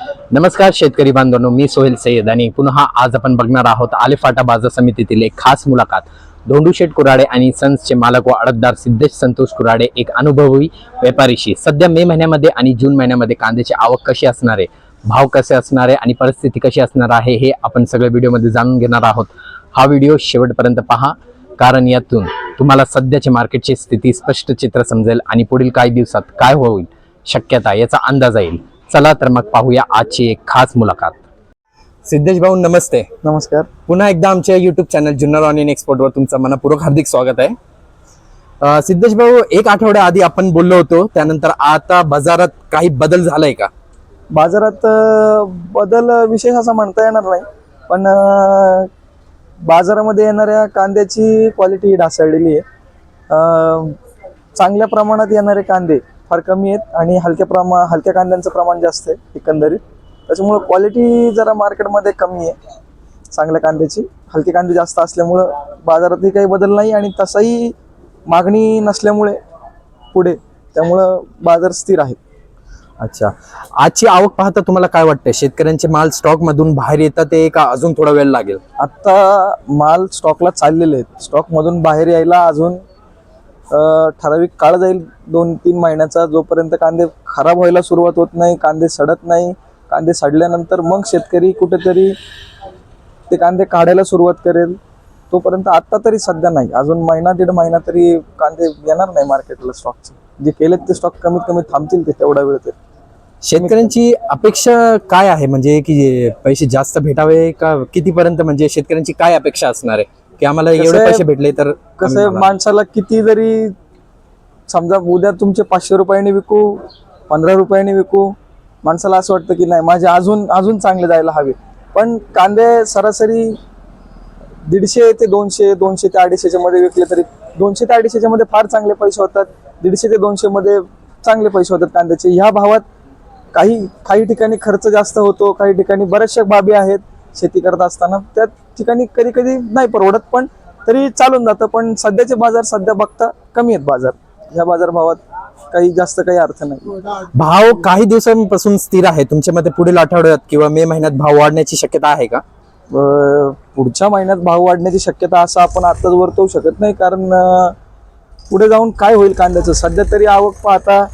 नमस्कार शेतकरी बांधवांनो मी सोहेल सय्यद आणि पुन्हा आज आपण बघणार आहोत आलेफाटा बाजार समितीतील एक खास मुलाखत. धोंडूशेठ कुराडे आणि सन्सचे मालक व अडतदार सिद्धेश संतोष कुराडे एक अनुभवी व्यापारीशी. सध्या मे महिन्यामध्ये आणि जून महिन्यामध्ये कांद्याची आवक कशी असणार आहे? भाव कसे असणार आहे? आणि परिस्थिती कशी असणार आहे? हे आपण सगळ्या व्हिडिओमध्ये जाणून घेणार आहोत. हा व्हिडिओ शेवटपर्यंत पहा कारण यातून तुम्हाला सध्याची मार्केटची स्थिती स्पष्ट चित्र समजेल आणि पुढील काही दिवसात काय होईल शक्यता याचा अंदाज येईल. चला तर मग पाहूया आजची एक खास मुलाखत. सिद्धेश भाऊ नमस्ते. नमस्कार. पुन्हा एकदा आमच्या युट्यूब चॅनल जुन्नर ऑनियन एक्सपोर्टवर तुमचं मनपूर्वक हार्दिक स्वागत आहे. सिद्धेश भाऊ एक आठवड्या आधी आपण बोललो होतो त्यानंतर आता बाजारात काही बदल झालाय का? बाजारात बदल विशेष असा म्हणता येणार नाही पण बाजारामध्ये येणाऱ्या कांद्याची क्वालिटी ढासळलेली आहे. अं, चांगल्या प्रमाणात येणारे कांदे फार कमी आहेत आणि हलक्या प्रमा हलक्या कांद्यांचं प्रमाण जास्त आहे एकंदरीत. त्याच्यामुळं क्वालिटी जरा मार्केटमध्ये कमी आहे चांगल्या कांद्याची. हलके कांदे जास्त असल्यामुळं बाजारातही काही बदल नाही आणि तसाही मागणी नसल्यामुळे पुढे त्यामुळं बाजार स्थिर आहेत अच्छा. आजची आवक पाहता तुम्हाला काय वाटतंय? शेतकऱ्यांचे माल स्टॉक मधून बाहेर येतात ते का अजून थोडा वेळ लागेल? आत्ता माल स्टॉकला चाललेले आहेत. स्टॉकमधून बाहेर यायला अजून ठराविक काळ जाईल. दोन तीन महिन्याचा जोपर्यंत कांदे खराब व्हायला सुरुवात होत नाही कांदे सडत नाही कांदे सडल्यानंतर मग शेतकरी कुठेतरी ते कांदे काढायला सुरुवात करेल. तोपर्यंत आत्ता तरी सध्या नाही. अजून महिना दीड महिना तरी कांदे येणार नाही मार्केटला स्टॉकचे जे केलेत ते स्टॉक कमीत कमी थांबतील ते तेवढा वेळ तरी. शेतकऱ्यांची अपेक्षा काय आहे? म्हणजे की पैसे जास्त भेटावे का कितीपर्यंत म्हणजे शेतकऱ्यांची काय अपेक्षा असणार आहे? की आम्हाला कसं एवढे आहे- पैसे भेटले तर कसं आहे आम्ही- माणसाला किती जरी समजा उद्या तुमचे पाचशे रुपयाने विकू पंधरा रुपयाने विकू माणसाला असं वाटतं की नाही माझे अजून अजून चांगले जायला हवे. पण कांदे सरासरी दीडशे ते दोनशे दोनशे ते अडीचशेच्या मध्ये विकले तरी दोनशे ते अडीचशेच्या मध्ये फार चांगले पैसे होतात. दीडशे ते दोनशे मध्ये चांगले पैसे होतात कांद्याचे. ह्या भावात काही काही ठिकाणी खर्च जास्त होतो काही ठिकाणी बऱ्याचशा बाबी आहेत शेती करत असताना. त्या ठिकाणी कधी कधी नाही परवडत पण तरी चालून जातं. पण सध्याचे बाजार सध्या बघता कमी आहेत बाजार. ह्या बाजार भावात काही जास्त काही अर्थ नाही. भाव काही दिवसांपासून स्थिर आहे. तुमच्या मते पुढील आठवड्यात किंवा मे महिन्यात भाव वाढण्याची शक्यता आहे का? अं, पुढच्या महिन्यात भाव वाढण्याची शक्यता असं आपण आताच वर्तवू शकत नाही. कारण अं, पुढे जाऊन काय होईल कांद्याचं? सध्या तरी आवक पाहता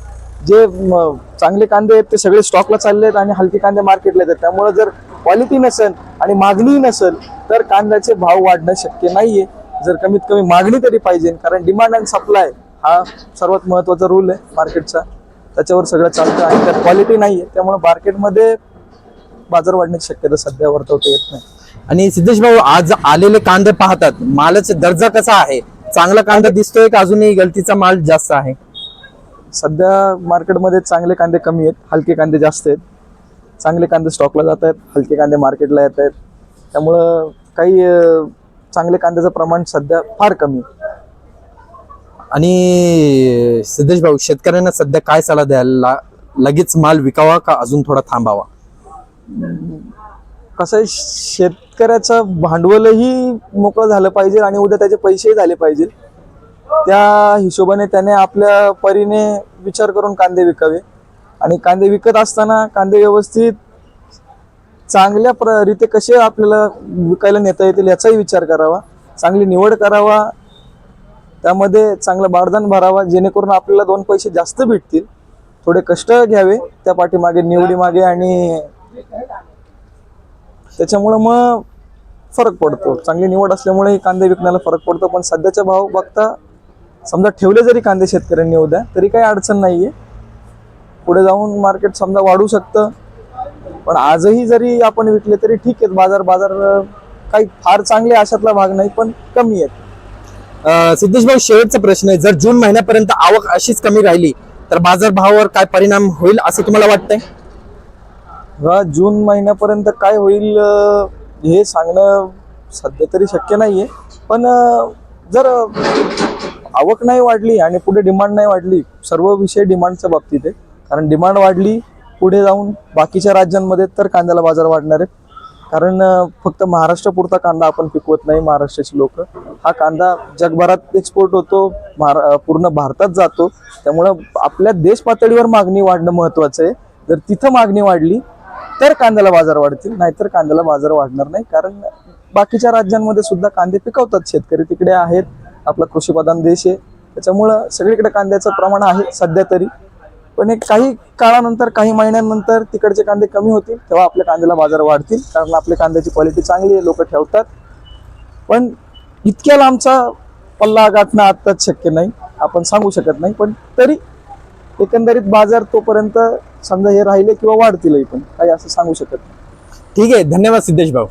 जे म, चांगले कांदे आहेत ते सगळे स्टॉकला चालले आहेत आणि हलके कांदे मार्केटला येतात. त्यामुळे जर क्वालिटी नसेल आणि मागणीही नसेल तर कांद्याचे भाव वाढणं शक्य नाहीये. जर कमीत कमी मागणी तरी पाहिजे कारण डिमांड अँड सप्लाय हा सर्वात महत्त्वाचा रूल आहे मार्केटचा त्याच्यावर सगळं चालतं आणि त्यात क्वालिटी नाहीये. त्यामुळे मार्केटमध्ये बाजार वाढण्याची शक्यता सध्या वर्तवता येत नाही. आणि सिद्धेश भाऊ आज आलेले कांदे पाहतात. मालाचा दर्जा कसा आहे? चांगला कांदा दिसतोय का? अजूनही गलतीचा माल जास्त आहे? सध्या मार्केटमध्ये चांगले कांदे कमी आहेत हलके कांदे जास्त आहेत. चांगले कांदे स्टॉकला जात आहेत हलके कांदे मार्केटला येत आहेत. त्यामुळं काही चांगले कांद्याचं प्रमाण सध्या फार कमी आणि सिद्धेश भाऊ शेतकऱ्यांना सध्या काय सल्ला द्याल? ला- लगेच माल विकावा का अजून थोडा थांबावा? कसं आहे शेतकऱ्याचं भांडवलही मोकळं झालं पाहिजे आणि उद्या त्याचे पैसेही झाले पाहिजे. त्या हिशोबाने त्याने आपल्या परीने विचार करून कांदे विकावे. आणि कांदे विकत असताना कांदे व्यवस्थित चांगल्या प्र रीते कसे आपल्याला विकायला नेता येतील याचाही विचार करावा. चांगली निवड करावा. त्यामध्ये चांगलं बारदान भरावा जेणेकरून आपल्याला दोन पैसे जास्त भेटतील. थोडे कष्ट घ्यावे त्या पाठीमागे निवडी मागे आणि त्याच्यामुळं मग फरक पडतो. चांगली निवड असल्यामुळे कांदे विकण्याला फरक पडतो. पण सध्याचा भाव बघता समजा ठेवले जरी कांदे शेतकऱ्यांनी उद्या तरी काही अडचण नाहीये. पुढे जाऊन मार्केट समजा वाढू शकतं. पण आजही जरी आपण विकले तरी ठीक आहेत. बाजार बाजार काही फार चांगले अशातला भाग नाही पण कमी आहेत. सिद्धेश भाऊ शेवटचा प्रश्न आहे. जर जून महिन्यापर्यंत आवक अशीच कमी राहिली तर बाजार भावावर काय परिणाम होईल असं तुम्हाला वाटतंय? जून महिन्यापर्यंत काय होईल हे सांगणं सध्या तरी शक्य नाहीये. पण जर आवक नाही वाढली आणि पुढे डिमांड नाही वाढली सर्व विषय डिमांडच्या बाबतीत आहे. कारण डिमांड वाढली पुढे जाऊन बाकीच्या राज्यांमध्ये तर कांद्याला बाजार वाढणार आहेत. कारण फक्त महाराष्ट्रापुरता कांदा आपण पिकवत नाही महाराष्ट्राची लोक. हा कांदा जगभरात एक्सपोर्ट होतो महारा पूर्ण भारतात जातो. त्यामुळं आपल्या देश पातळीवर मागणी वाढणं महत्वाचं आहे. जर तिथं मागणी वाढली तर कांद्याला बाजार वाढतील नाहीतर कांद्याला बाजार वाढणार नाही. कारण बाकीच्या राज्यांमध्ये सुद्धा कांदे पिकवतात शेतकरी. तिकडे आहेत आपला कृषीप्रधान देश आहे. त्याच्यामुळं सगळीकडे कांद्याचं प्रमाण आहे सध्या तरी. पण एक काही काळानंतर काही महिन्यांनंतर तिकडचे कांदे कमी होतील तेव्हा आपल्या कांद्याला बाजार वाढतील कारण आपल्या कांद्याची क्वालिटी चांगली आहे लोक ठेवतात. पण इतक्या लांबचा पल्ला गाठणं आत्ताच शक्य नाही आपण सांगू शकत नाही पण तरी एकंदरीत बाजार तोपर्यंत समजा हे राहिले किंवा वाढतीलही पण काही असं सांगू शकत नाही. ठीक आहे धन्यवाद सिद्धेश भाऊ.